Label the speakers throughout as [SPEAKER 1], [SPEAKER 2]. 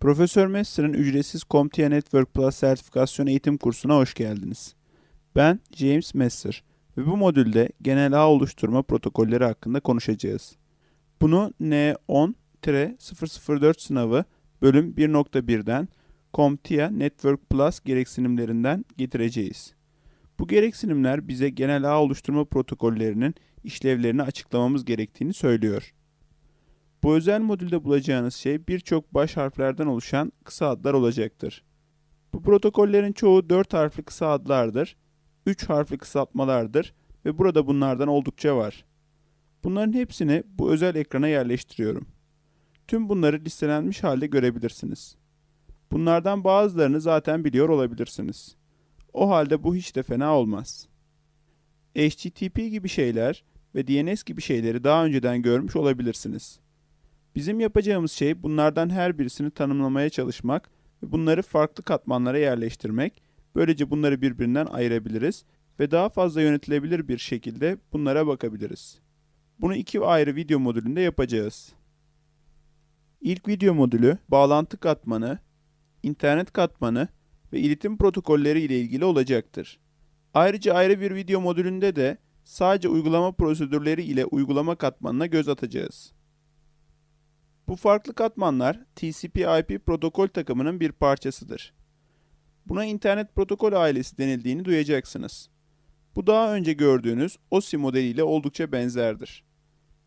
[SPEAKER 1] Profesör Messer'ın ücretsiz CompTIA Network Plus sertifikasyon eğitim kursuna hoş geldiniz. Ben James Messer ve bu modülde genel ağ oluşturma protokolleri hakkında konuşacağız. Bunu N10-004 sınavı bölüm 1.1'den CompTIA Network Plus gereksinimlerinden getireceğiz. Bu gereksinimler bize genel ağ oluşturma protokollerinin işlevlerini açıklamamız gerektiğini söylüyor. Bu özel modülde bulacağınız şey birçok baş harflerden oluşan kısa adlar olacaktır. Bu protokollerin çoğu 4 harfli kısa adlardır, 3 harfli kısaltmalardır ve burada bunlardan oldukça var. Bunların hepsini bu özel ekrana yerleştiriyorum. Tüm bunları listelenmiş halde görebilirsiniz. Bunlardan bazılarını zaten biliyor olabilirsiniz. O halde bu hiç de fena olmaz. HTTP gibi şeyler ve DNS gibi şeyleri daha önceden görmüş olabilirsiniz. Bizim yapacağımız şey bunlardan her birisini tanımlamaya çalışmak ve bunları farklı katmanlara yerleştirmek. Böylece bunları birbirinden ayırabiliriz ve daha fazla yönetilebilir bir şekilde bunlara bakabiliriz. Bunu iki ayrı video modülünde yapacağız. İlk video modülü bağlantı katmanı, internet katmanı ve iletim protokolleri ile ilgili olacaktır. Ayrıca ayrı bir video modülünde de sadece uygulama prosedürleri ile uygulama katmanına göz atacağız. Bu farklı katmanlar TCP/IP protokol takımının bir parçasıdır. Buna internet protokol ailesi denildiğini duyacaksınız. Bu daha önce gördüğünüz OSI modeliyle oldukça benzerdir.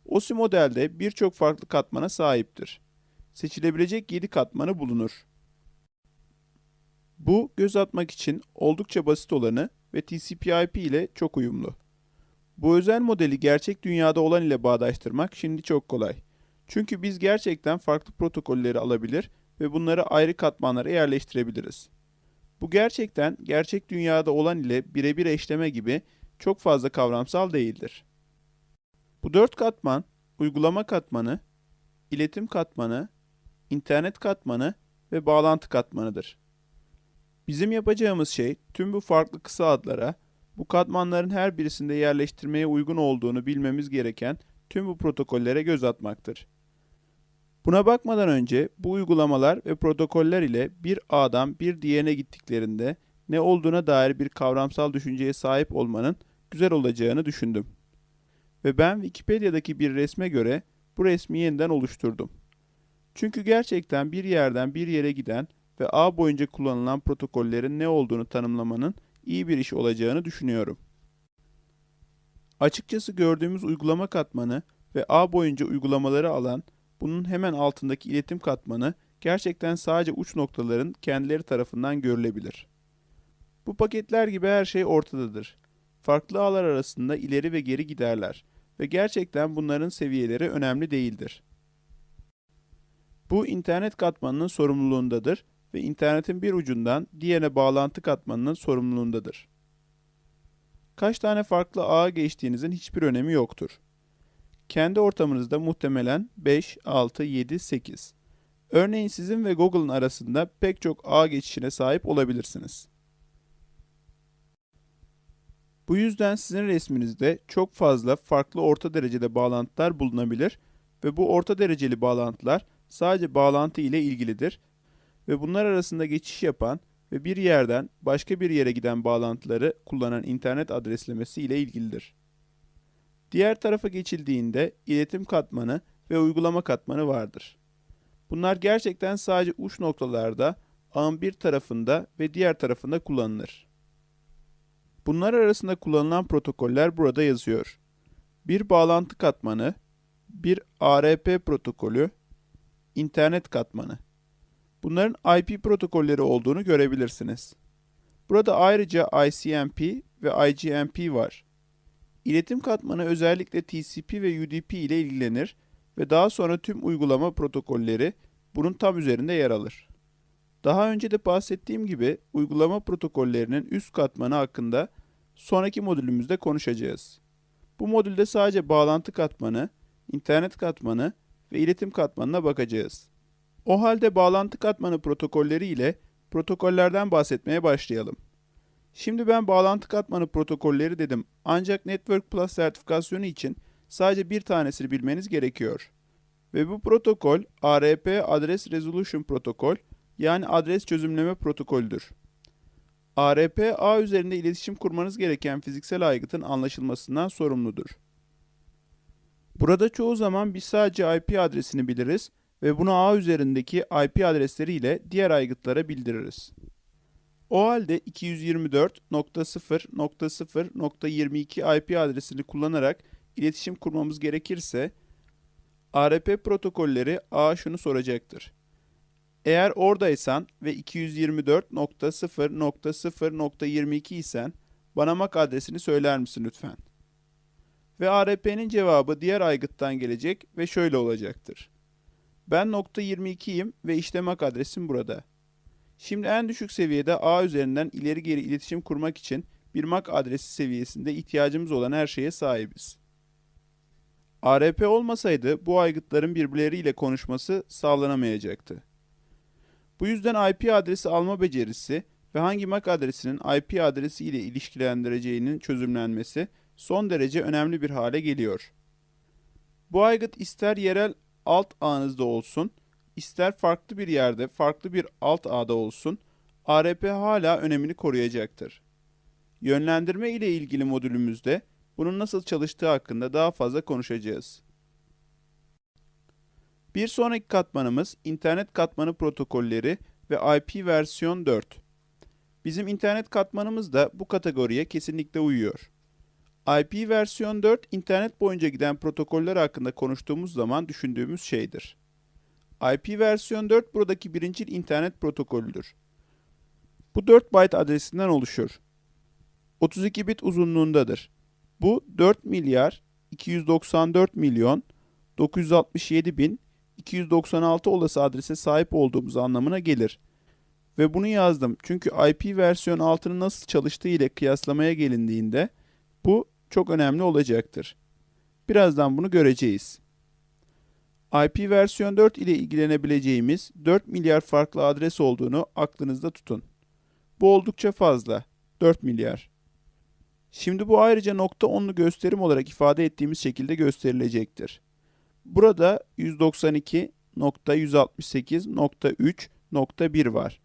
[SPEAKER 1] OSI modelde birçok farklı katmana sahiptir. Seçilebilecek 7 katmanı bulunur. Bu göz atmak için oldukça basit olanı ve TCP/IP ile çok uyumlu. Bu özel modeli gerçek dünyada olan ile bağdaştırmak şimdi çok kolay. Çünkü biz gerçekten farklı protokolleri alabilir ve bunları ayrı katmanlara yerleştirebiliriz. Bu gerçekten gerçek dünyada olan ile birebir eşleme gibi çok fazla kavramsal değildir. Bu dört katman, uygulama katmanı, iletim katmanı, internet katmanı ve bağlantı katmanıdır. Bizim yapacağımız şey tüm bu farklı kısa adlara, bu katmanların her birisinde yerleştirmeye uygun olduğunu bilmemiz gereken tüm bu protokollere göz atmaktır. Buna bakmadan önce bu uygulamalar ve protokoller ile bir ağdan bir diğerine gittiklerinde ne olduğuna dair bir kavramsal düşünceye sahip olmanın güzel olacağını düşündüm. Ve ben Wikipedia'daki bir resme göre bu resmi yeniden oluşturdum. Çünkü gerçekten bir yerden bir yere giden ve ağ boyunca kullanılan protokollerin ne olduğunu tanımlamanın iyi bir iş olacağını düşünüyorum. Açıkçası gördüğümüz uygulama katmanı ve ağ boyunca uygulamaları alan bunun hemen altındaki iletim katmanı gerçekten sadece uç noktaların kendileri tarafından görülebilir. Bu paketler gibi her şey ortadadır. Farklı ağlar arasında ileri ve geri giderler ve gerçekten bunların seviyeleri önemli değildir. Bu internet katmanının sorumluluğundadır ve internetin bir ucundan diğerine bağlantı katmanının sorumluluğundadır. Kaç tane farklı ağa geçtiğinizin hiçbir önemi yoktur. Kendi ortamınızda muhtemelen 5, 6, 7, 8. Örneğin sizin ve Google'ın arasında pek çok ağ geçişine sahip olabilirsiniz. Bu yüzden sizin resminizde çok fazla farklı orta derecede bağlantılar bulunabilir ve bu orta dereceli bağlantılar sadece bağlantı ile ilgilidir ve bunlar arasında geçiş yapan ve bir yerden başka bir yere giden bağlantıları kullanan internet adreslemesi ile ilgilidir. Diğer tarafa geçildiğinde iletim katmanı ve uygulama katmanı vardır. Bunlar gerçekten sadece uç noktalarda ağın bir tarafında ve diğer tarafında kullanılır. Bunlar arasında kullanılan protokoller burada yazıyor. Bir bağlantı katmanı, bir ARP protokolü, internet katmanı. Bunların IP protokolleri olduğunu görebilirsiniz. Burada ayrıca ICMP ve IGMP var. İletim katmanı özellikle TCP ve UDP ile ilgilenir ve daha sonra tüm uygulama protokolleri bunun tam üzerinde yer alır. Daha önce de bahsettiğim gibi uygulama protokollerinin üst katmanı hakkında sonraki modülümüzde konuşacağız. Bu modülde sadece bağlantı katmanı, internet katmanı ve iletim katmanına bakacağız. O halde bağlantı katmanı protokolleri ile protokollerden bahsetmeye başlayalım. Şimdi ben bağlantı katmanı protokolleri dedim ancak Network Plus sertifikasyonu için sadece bir tanesini bilmeniz gerekiyor. Ve bu protokol ARP Address Resolution Protokol yani adres çözümleme protokolüdür. ARP ağ üzerinde iletişim kurmanız gereken fiziksel aygıtın anlaşılmasından sorumludur. Burada çoğu zaman biz sadece IP adresini biliriz ve bunu ağ üzerindeki IP adresleri ile diğer aygıtlara bildiririz. O halde 224.0.0.22 IP adresini kullanarak iletişim kurmamız gerekirse ARP protokolleri A şunu soracaktır. Eğer oradaysan ve 224.0.0.22 isen bana MAC adresini söyler misin lütfen? Ve ARP'nin cevabı diğer aygıttan gelecek ve şöyle olacaktır. Ben nokta 22'yim ve işte MAC adresim burada. Şimdi en düşük seviyede A üzerinden ileri geri iletişim kurmak için bir MAC adresi seviyesinde ihtiyacımız olan her şeye sahibiz. ARP olmasaydı bu aygıtların birbirleriyle konuşması sağlanamayacaktı. Bu yüzden IP adresi alma becerisi ve hangi MAC adresinin IP adresi ile ilişkilendireceğinin çözümlenmesi son derece önemli bir hale geliyor. Bu aygıt ister yerel alt ağınızda olsun, ister farklı bir yerde, farklı bir alt ağda olsun, ARP hala önemini koruyacaktır. Yönlendirme ile ilgili modülümüzde bunun nasıl çalıştığı hakkında daha fazla konuşacağız. Bir sonraki katmanımız internet katmanı protokolleri ve IP versiyon 4. Bizim internet katmanımız da bu kategoriye kesinlikle uyuyor. IP versiyon 4 internet boyunca giden protokoller hakkında konuştuğumuz zaman düşündüğümüz şeydir. IP versiyon 4 buradaki birinci internet protokolüdür. Bu 4 byte adresinden oluşur. 32 bit uzunluğundadır. Bu 4 milyar 294 milyon 967 bin 296 olası adrese sahip olduğumuz anlamına gelir. Ve bunu yazdım çünkü IP versiyon 6'nın nasıl çalıştığı ile kıyaslamaya gelindiğinde bu çok önemli olacaktır. Birazdan bunu göreceğiz. IP versiyon 4 ile ilgilenebileceğimiz 4 milyar farklı adres olduğunu aklınızda tutun. Bu oldukça fazla. 4 milyar. Şimdi bu ayrıca nokta onlu gösterim olarak ifade ettiğimiz şekilde gösterilecektir. Burada 192.168.3.1 var.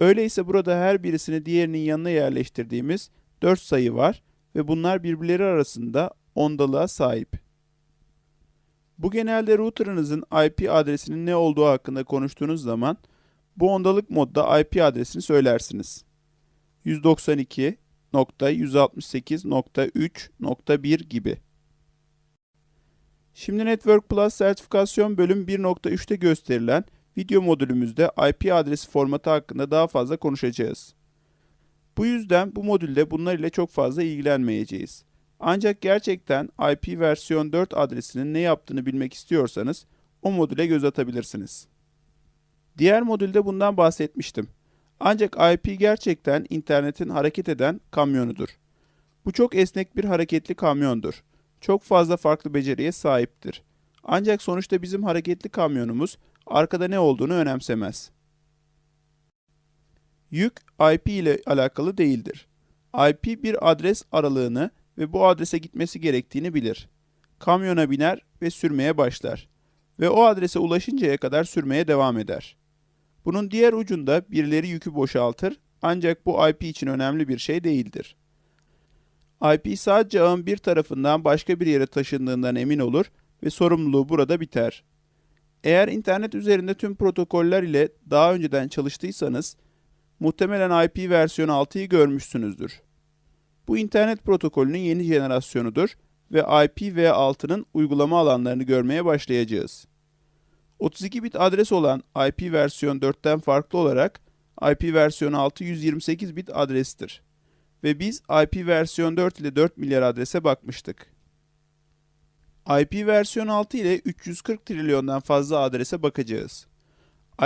[SPEAKER 1] Öyleyse burada her birisini diğerinin yanına yerleştirdiğimiz 4 sayı var ve bunlar birbirleri arasında ondalığa sahip. Bu genelde router'ınızın IP adresinin ne olduğu hakkında konuştuğunuz zaman bu ondalık modda IP adresini söylersiniz. 192.168.3.1 gibi. Şimdi Network Plus sertifikasyon bölüm 1.3'te gösterilen video modülümüzde IP adresi formatı hakkında daha fazla konuşacağız. Bu yüzden bu modülde bunlar ile çok fazla ilgilenmeyeceğiz. Ancak gerçekten IP versiyon 4 adresinin ne yaptığını bilmek istiyorsanız o modüle göz atabilirsiniz. Diğer modülde bundan bahsetmiştim. Ancak IP gerçekten internetin hareket eden kamyonudur. Bu çok esnek bir hareketli kamyondur. Çok fazla farklı beceriye sahiptir. Ancak sonuçta bizim hareketli kamyonumuz arkada ne olduğunu önemsemez. Yük IP ile alakalı değildir. IP bir adres aralığını ve bu adrese gitmesi gerektiğini bilir. Kamyona biner ve sürmeye başlar ve o adrese ulaşıncaya kadar sürmeye devam eder. Bunun diğer ucunda birileri yükü boşaltır ancak bu IP için önemli bir şey değildir. IP sadece ağın bir tarafından başka bir yere taşındığından emin olur ve sorumluluğu burada biter. Eğer internet üzerinde tüm protokoller ile daha önceden çalıştıysanız, muhtemelen IP versiyon 6'yı görmüşsünüzdür. Bu internet protokolünün yeni jenerasyonudur ve IPv6'nın uygulama alanlarını görmeye başlayacağız. 32 bit adres olan IP versiyon 4'ten farklı olarak IP versiyon 6 128 bit adrestir. Ve biz IP versiyon 4 ile 4 milyar adrese bakmıştık. IP versiyon 6 ile 340 trilyondan fazla adrese bakacağız.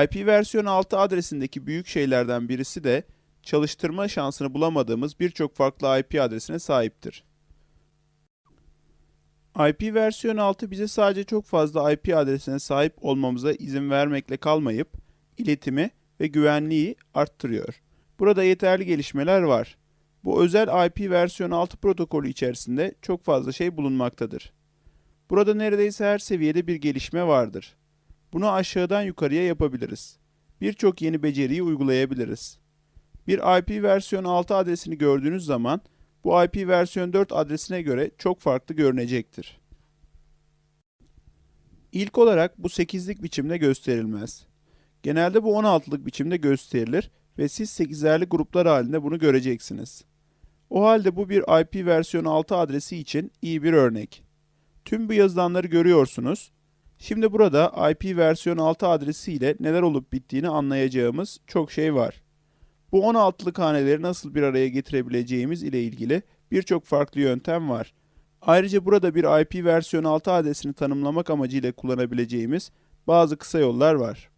[SPEAKER 1] IP versiyon 6 adresindeki büyük şeylerden birisi de çalıştırma şansını bulamadığımız birçok farklı IP adresine sahiptir. IP versiyon 6 bize sadece çok fazla IP adresine sahip olmamıza izin vermekle kalmayıp iletimi ve güvenliği arttırıyor. Burada yeterli gelişmeler var. Bu özel IP versiyon 6 protokolü içerisinde çok fazla şey bulunmaktadır. Burada neredeyse her seviyede bir gelişme vardır. Bunu aşağıdan yukarıya yapabiliriz. Birçok yeni beceriyi uygulayabiliriz. Bir IP versiyon 6 adresini gördüğünüz zaman bu IP versiyon 4 adresine göre çok farklı görünecektir. İlk olarak bu 8'lik biçimde gösterilmez. Genelde bu 16'lık biçimde gösterilir ve siz 8'erli gruplar halinde bunu göreceksiniz. O halde bu bir IP versiyon 6 adresi için iyi bir örnek. Tüm bu yazılanları görüyorsunuz. Şimdi burada IP versiyon 6 adresi ile neler olup bittiğini anlayacağımız çok şey var. Bu 16'lık haneleri nasıl bir araya getirebileceğimiz ile ilgili birçok farklı yöntem var. Ayrıca burada bir IP versiyon 6 adresini tanımlamak amacıyla kullanabileceğimiz bazı kısa yollar var.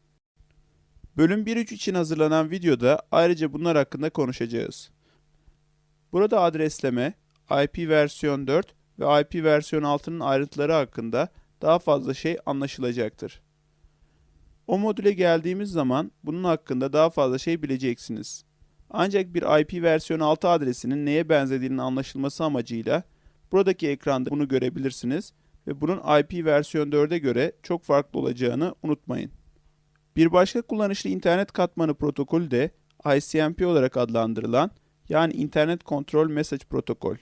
[SPEAKER 1] Bölüm 1.3 için hazırlanan videoda ayrıca bunlar hakkında konuşacağız. Burada adresleme, IP versiyon 4 ve IP versiyon 6'nın ayrıntıları hakkında daha fazla şey anlaşılacaktır. O modüle geldiğimiz zaman bunun hakkında daha fazla şey bileceksiniz. Ancak bir IP versiyon 6 adresinin neye benzediğinin anlaşılması amacıyla buradaki ekranda bunu görebilirsiniz ve bunun IP versiyon 4'e göre çok farklı olacağını unutmayın. Bir başka kullanışlı internet katmanı protokolü de ICMP olarak adlandırılan yani Internet Control Message Protocol,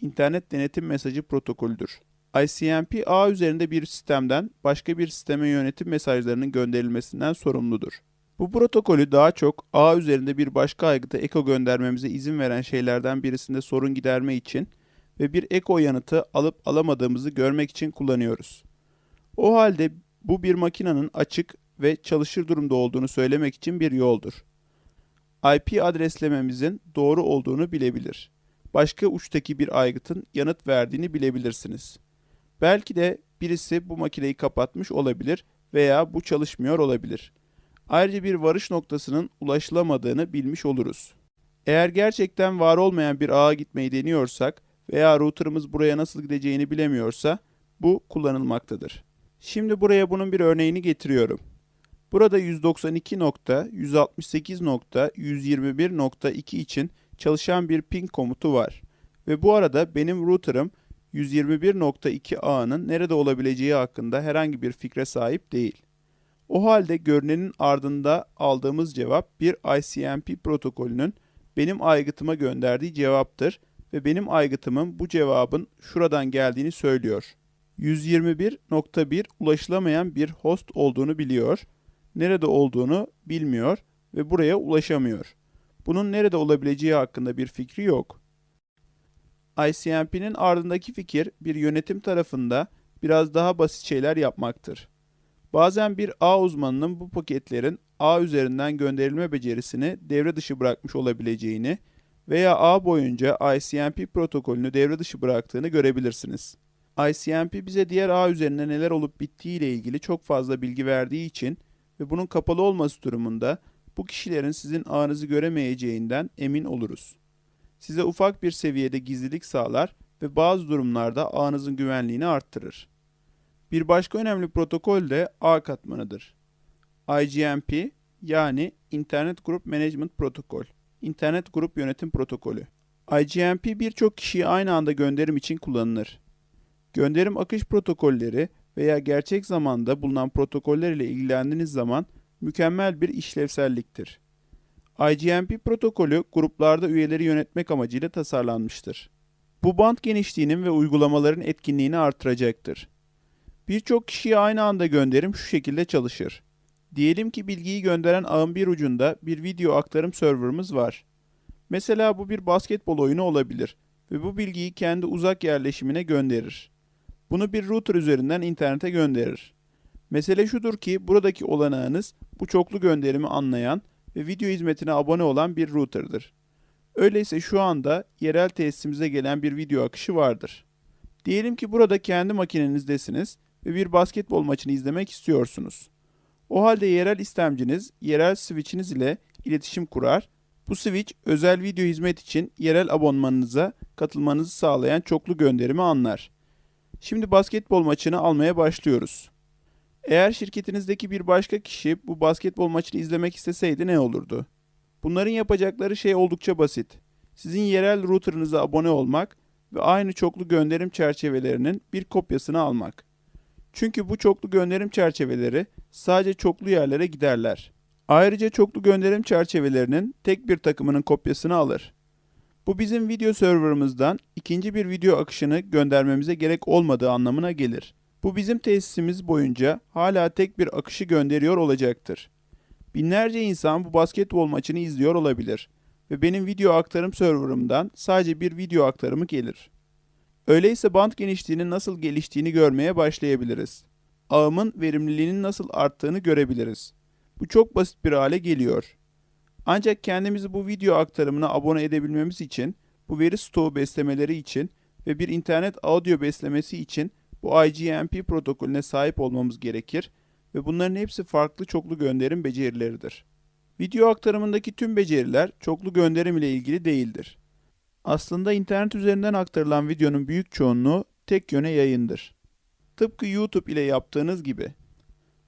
[SPEAKER 1] İnternet Denetim Mesajı Protokolüdür. ICMP ağ üzerinde bir sistemden başka bir sisteme yönetim mesajlarının gönderilmesinden sorumludur. Bu protokolü daha çok ağ üzerinde bir başka aygıta eko göndermemize izin veren şeylerden birisinde sorun giderme için ve bir eko yanıtı alıp alamadığımızı görmek için kullanıyoruz. O halde bu bir makinenin açık ve çalışır durumda olduğunu söylemek için bir yoldur. IP adreslememizin doğru olduğunu bilebilir. Başka uçtaki bir aygıtın yanıt verdiğini bilebilirsiniz. Belki de birisi bu makineyi kapatmış olabilir veya bu çalışmıyor olabilir. Ayrıca bir varış noktasının ulaşılamadığını bilmiş oluruz. Eğer gerçekten var olmayan bir ağa gitmeyi deniyorsak veya router'ımız buraya nasıl gideceğini bilemiyorsa bu kullanılmaktadır. Şimdi buraya bunun bir örneğini getiriyorum. Burada 192.168.121.2 için çalışan bir ping komutu var. Ve bu arada benim router'ım 121.2 ağının nerede olabileceği hakkında herhangi bir fikre sahip değil. O halde görünenin ardında aldığımız cevap bir ICMP protokolünün benim aygıtıma gönderdiği cevaptır ve benim aygıtımın bu cevabın şuradan geldiğini söylüyor. 121.1 ulaşılamayan bir host olduğunu biliyor, nerede olduğunu bilmiyor ve buraya ulaşamıyor. Bunun nerede olabileceği hakkında bir fikri yok. ICMP'nin ardındaki fikir bir yönetim tarafında biraz daha basit şeyler yapmaktır. Bazen bir ağ uzmanının bu paketlerin ağ üzerinden gönderilme becerisini devre dışı bırakmış olabileceğini veya ağ boyunca ICMP protokolünü devre dışı bıraktığını görebilirsiniz. ICMP bize diğer ağ üzerinde neler olup bittiği ile ilgili çok fazla bilgi verdiği için ve bunun kapalı olması durumunda bu kişilerin sizin ağınızı göremeyeceğinden emin oluruz. Size ufak bir seviyede gizlilik sağlar ve bazı durumlarda ağınızın güvenliğini arttırır. Bir başka önemli protokol de ağ katmanıdır. IGMP yani Internet Group Management Protocol, İnternet Grup Yönetim Protokolü. IGMP birçok kişiyi aynı anda gönderim için kullanılır. Gönderim akış protokolleri veya gerçek zamanda bulunan protokoller ile ilgilendiğiniz zaman mükemmel bir işlevselliktir. IGMP protokolü gruplarda üyeleri yönetmek amacıyla tasarlanmıştır. Bu band genişliğinin ve uygulamaların etkinliğini artıracaktır. Birçok kişiye aynı anda gönderim şu şekilde çalışır. Diyelim ki bilgiyi gönderen ağın bir ucunda bir video aktarım serverımız var. Mesela bu bir basketbol oyunu olabilir ve bu bilgiyi kendi uzak yerleşimine gönderir. Bunu bir router üzerinden internete gönderir. Mesele şudur ki buradaki olanağınız bu çoklu gönderimi anlayan ve video hizmetine abone olan bir router'dır. Öyleyse şu anda yerel tesisimize gelen bir video akışı vardır. Diyelim ki burada kendi makinenizdesiniz ve bir basketbol maçını izlemek istiyorsunuz. O halde yerel istemciniz yerel switch'iniz ile iletişim kurar. Bu switch özel video hizmet için yerel abonmanınıza katılmanızı sağlayan çoklu gönderimi anlar. Şimdi basketbol maçını almaya başlıyoruz. Eğer şirketinizdeki bir başka kişi bu basketbol maçını izlemek isteseydi ne olurdu? Bunların yapacakları şey oldukça basit. Sizin yerel router'ınıza abone olmak ve aynı çoklu gönderim çerçevelerinin bir kopyasını almak. Çünkü bu çoklu gönderim çerçeveleri sadece çoklu yerlere giderler. Ayrıca çoklu gönderim çerçevelerinin tek bir takımının kopyasını alır. Bu bizim video serverımızdan ikinci bir video akışını göndermemize gerek olmadığı anlamına gelir. Bu bizim tesisimiz boyunca hala tek bir akışı gönderiyor olacaktır. Binlerce insan bu basketbol maçını izliyor olabilir ve benim video aktarım serverımdan sadece bir video aktarımı gelir. Öyleyse band genişliğinin nasıl geliştiğini görmeye başlayabiliriz. Ağımın verimliliğinin nasıl arttığını görebiliriz. Bu çok basit bir hale geliyor. Ancak kendimizi bu video aktarımına abone edebilmemiz için, bu veri stoğu beslemeleri için ve bir internet audio beslemesi için bu IGMP protokolüne sahip olmamız gerekir ve bunların hepsi farklı çoklu gönderim becerileridir. Video aktarımındaki tüm beceriler çoklu gönderim ile ilgili değildir. Aslında internet üzerinden aktarılan videonun büyük çoğunluğu tek yöne yayındır. Tıpkı YouTube ile yaptığınız gibi.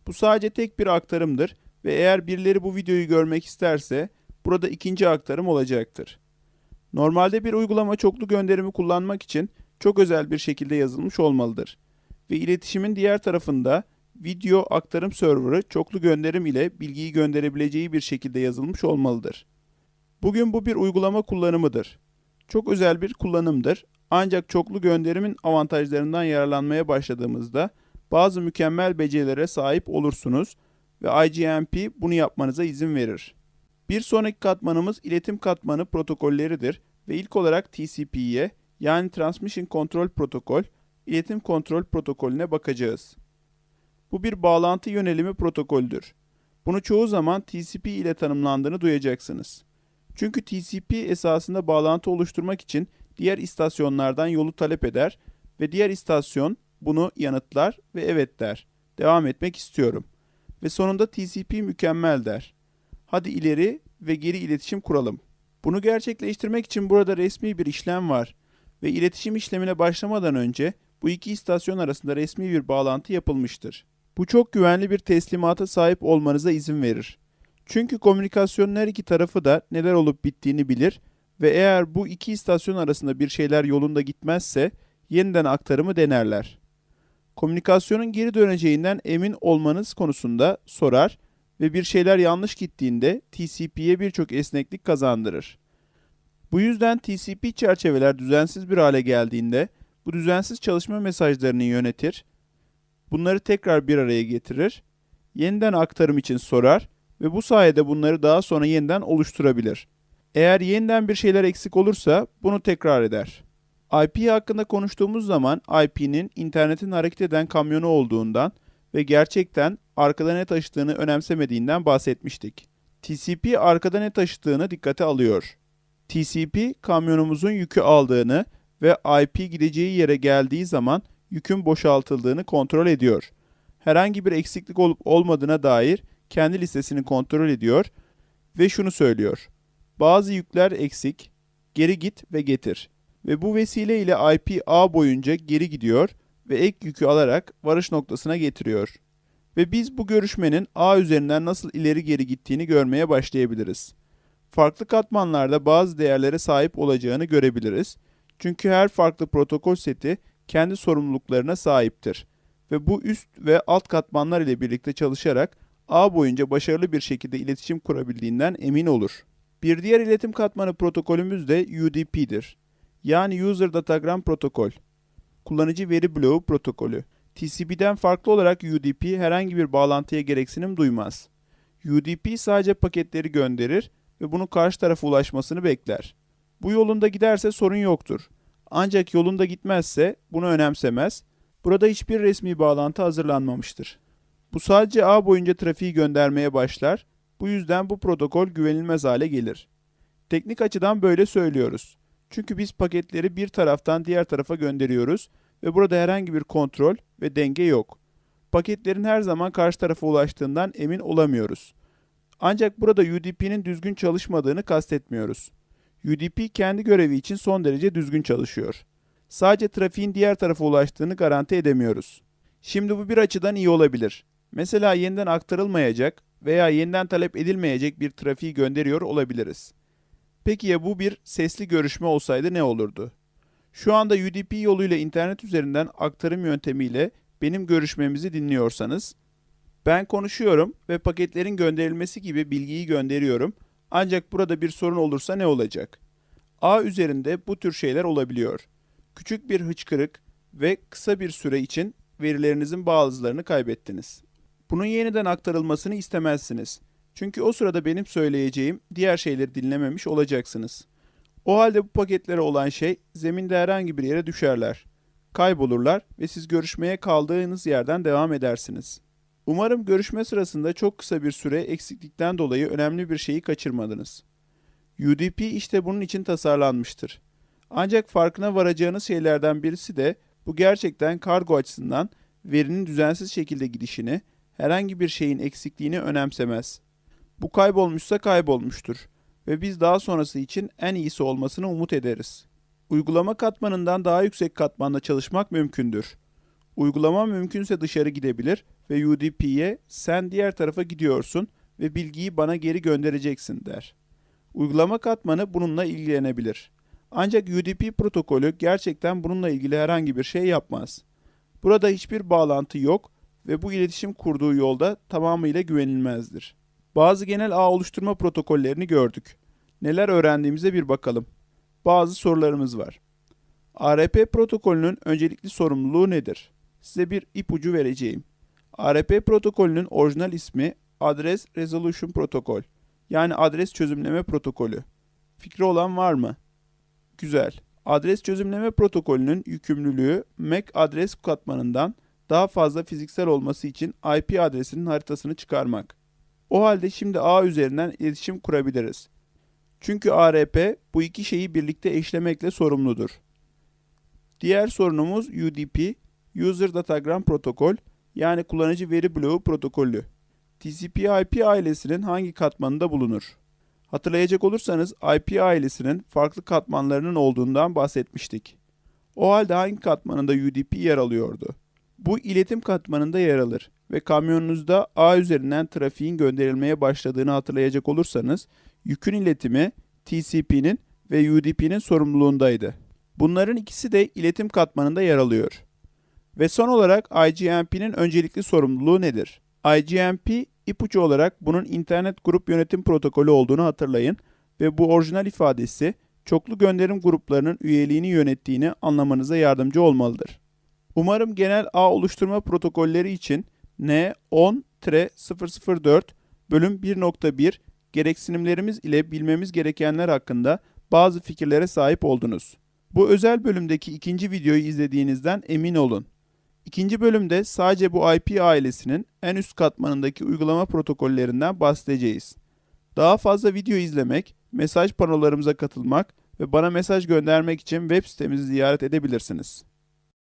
[SPEAKER 1] Bu sadece tek bir aktarımdır ve eğer birileri bu videoyu görmek isterse burada ikinci aktarım olacaktır. Normalde bir uygulama çoklu gönderimi kullanmak için çok özel bir şekilde yazılmış olmalıdır. Ve iletişimin diğer tarafında video aktarım serverı çoklu gönderim ile bilgiyi gönderebileceği bir şekilde yazılmış olmalıdır. Bugün bu bir uygulama kullanımıdır. Çok özel bir kullanımdır. Ancak çoklu gönderimin avantajlarından yararlanmaya başladığımızda bazı mükemmel becerilere sahip olursunuz ve IGMP bunu yapmanıza izin verir. Bir sonraki katmanımız iletim katmanı protokolleridir ve ilk olarak TCP'ye yani Transmission Control Protocol, iletim kontrol protokolüne bakacağız. Bu bir bağlantı yönelimi protokoldür. Bunu çoğu zaman TCP ile tanımlandığını duyacaksınız. Çünkü TCP esasında bağlantı oluşturmak için diğer istasyonlardan yolu talep eder ve diğer istasyon bunu yanıtlar ve evet der. Devam etmek istiyorum. Ve sonunda TCP mükemmel der. Hadi ileri ve geri iletişim kuralım. Bunu gerçekleştirmek için burada resmi bir işlem var ve iletişim işlemine başlamadan önce bu iki istasyon arasında resmi bir bağlantı yapılmıştır. Bu çok güvenli bir teslimata sahip olmanıza izin verir. Çünkü komünikasyonun her iki tarafı da neler olup bittiğini bilir ve eğer bu iki istasyon arasında bir şeyler yolunda gitmezse yeniden aktarımı denerler. Komünikasyonun geri döneceğinden emin olmanız konusunda sorar ve bir şeyler yanlış gittiğinde TCP'ye birçok esneklik kazandırır. Bu yüzden TCP çerçeveler düzensiz bir hale geldiğinde bu düzensiz çalışma mesajlarını yönetir, bunları tekrar bir araya getirir, yeniden aktarım için sorar ve bu sayede bunları daha sonra yeniden oluşturabilir. Eğer yeniden bir şeyler eksik olursa bunu tekrar eder. IP hakkında konuştuğumuz zaman IP'nin internetin hareket eden kamyonu olduğundan ve gerçekten arkada ne taşıdığını önemsemediğinden bahsetmiştik. TCP arkada ne taşıdığını dikkate alıyor. TCP kamyonumuzun yükü aldığını ve IP gideceği yere geldiği zaman yükün boşaltıldığını kontrol ediyor. Herhangi bir eksiklik olup olmadığına dair kendi listesini kontrol ediyor ve şunu söylüyor. Bazı yükler eksik, geri git ve getir. Ve bu vesile ile IP A boyunca geri gidiyor ve ek yükü alarak varış noktasına getiriyor. Ve biz bu görüşmenin A üzerinden nasıl ileri geri gittiğini görmeye başlayabiliriz. Farklı katmanlarda bazı değerlere sahip olacağını görebiliriz. Çünkü her farklı protokol seti kendi sorumluluklarına sahiptir ve bu üst ve alt katmanlar ile birlikte çalışarak ağ boyunca başarılı bir şekilde iletişim kurabildiğinden emin olur. Bir diğer iletim katmanı protokolümüz de UDP'dir. Yani User Datagram Protokol. Kullanıcı veri bloğu protokolü. TCP'den farklı olarak UDP herhangi bir bağlantıya gereksinim duymaz. UDP sadece paketleri gönderir ve bunun karşı tarafa ulaşmasını bekler. Bu yolunda giderse sorun yoktur. Ancak yolunda gitmezse bunu önemsemez. Burada hiçbir resmi bağlantı hazırlanmamıştır. Bu sadece ağ boyunca trafiği göndermeye başlar. Bu yüzden bu protokol güvenilmez hale gelir. Teknik açıdan böyle söylüyoruz. Çünkü biz paketleri bir taraftan diğer tarafa gönderiyoruz ve burada herhangi bir kontrol ve denge yok. Paketlerin her zaman karşı tarafa ulaştığından emin olamıyoruz. Ancak burada UDP'nin düzgün çalışmadığını kastetmiyoruz. UDP kendi görevi için son derece düzgün çalışıyor. Sadece trafiğin diğer tarafa ulaştığını garanti edemiyoruz. Şimdi bu bir açıdan iyi olabilir. Mesela yeniden aktarılmayacak veya yeniden talep edilmeyecek bir trafiği gönderiyor olabiliriz. Peki ya bu bir sesli görüşme olsaydı ne olurdu? Şu anda UDP yoluyla internet üzerinden aktarım yöntemiyle benim görüşmemizi dinliyorsanız, ben konuşuyorum ve paketlerin gönderilmesi gibi bilgiyi gönderiyorum. Ancak burada bir sorun olursa ne olacak? A üzerinde bu tür şeyler olabiliyor. Küçük bir hıçkırık ve kısa bir süre için verilerinizin bazılarını kaybettiniz. Bunun yeniden aktarılmasını istemezsiniz. Çünkü o sırada benim söyleyeceğim diğer şeyleri dinlememiş olacaksınız. O halde bu paketlere olan şey zeminde herhangi bir yere düşerler. Kaybolurlar ve siz görüşmeye kaldığınız yerden devam edersiniz. Umarım görüşme sırasında çok kısa bir süre eksiklikten dolayı önemli bir şeyi kaçırmadınız. UDP işte bunun için tasarlanmıştır. Ancak farkına varacağınız şeylerden birisi de bu gerçekten kargo açısından verinin düzensiz şekilde gidişini, herhangi bir şeyin eksikliğini önemsemez. Bu kaybolmuşsa kaybolmuştur ve biz daha sonrası için en iyisi olmasını umut ederiz. Uygulama katmanından daha yüksek katmanda çalışmak mümkündür. Uygulama mümkünse dışarı gidebilir ve UDP'ye sen diğer tarafa gidiyorsun ve bilgiyi bana geri göndereceksin der. Uygulama katmanı bununla ilgilenebilir. Ancak UDP protokolü gerçekten bununla ilgili herhangi bir şey yapmaz. Burada hiçbir bağlantı yok ve bu iletişim kurduğu yolda tamamıyla güvenilmezdir. Bazı genel ağ oluşturma protokollerini gördük. Neler öğrendiğimize bir bakalım. Bazı sorularımız var. ARP protokolünün öncelikli sorumluluğu nedir? Size bir ipucu vereceğim. ARP protokolünün orijinal ismi Address Resolution Protocol yani adres çözümleme protokolü. Fikri olan var mı? Güzel. Adres çözümleme protokolünün yükümlülüğü MAC adres katmanından daha fazla fiziksel olması için IP adresinin haritasını çıkarmak. O halde şimdi A üzerinden iletişim kurabiliriz. Çünkü ARP bu iki şeyi birlikte eşlemekle sorumludur. Diğer sorunumuz UDP, User Datagram Protokol yani kullanıcı veri bloğu protokolü. TCP/IP ailesinin hangi katmanında bulunur? Hatırlayacak olursanız IP ailesinin farklı katmanlarının olduğundan bahsetmiştik. O halde hangi katmanında UDP yer alıyordu? Bu iletim katmanında yer alır ve kamyonunuzda A üzerinden trafiğin gönderilmeye başladığını hatırlayacak olursanız yükün iletimi TCP'nin ve UDP'nin sorumluluğundaydı. Bunların ikisi de iletim katmanında yer alıyor. Ve son olarak IGMP'nin öncelikli sorumluluğu nedir? IGMP ipucu olarak bunun internet grup yönetim protokolü olduğunu hatırlayın ve bu orijinal ifadesi çoklu gönderim gruplarının üyeliğini yönettiğini anlamanıza yardımcı olmalıdır. Umarım genel ağ oluşturma protokolleri için N10-004 bölüm 1.1 gereksinimlerimiz ile bilmemiz gerekenler hakkında bazı fikirlere sahip oldunuz. Bu özel bölümdeki ikinci videoyu izlediğinizden emin olun. İkinci bölümde sadece bu IP ailesinin en üst katmanındaki uygulama protokollerinden bahsedeceğiz. Daha fazla video izlemek, mesaj panolarımıza katılmak ve bana mesaj göndermek için web sitemizi ziyaret edebilirsiniz.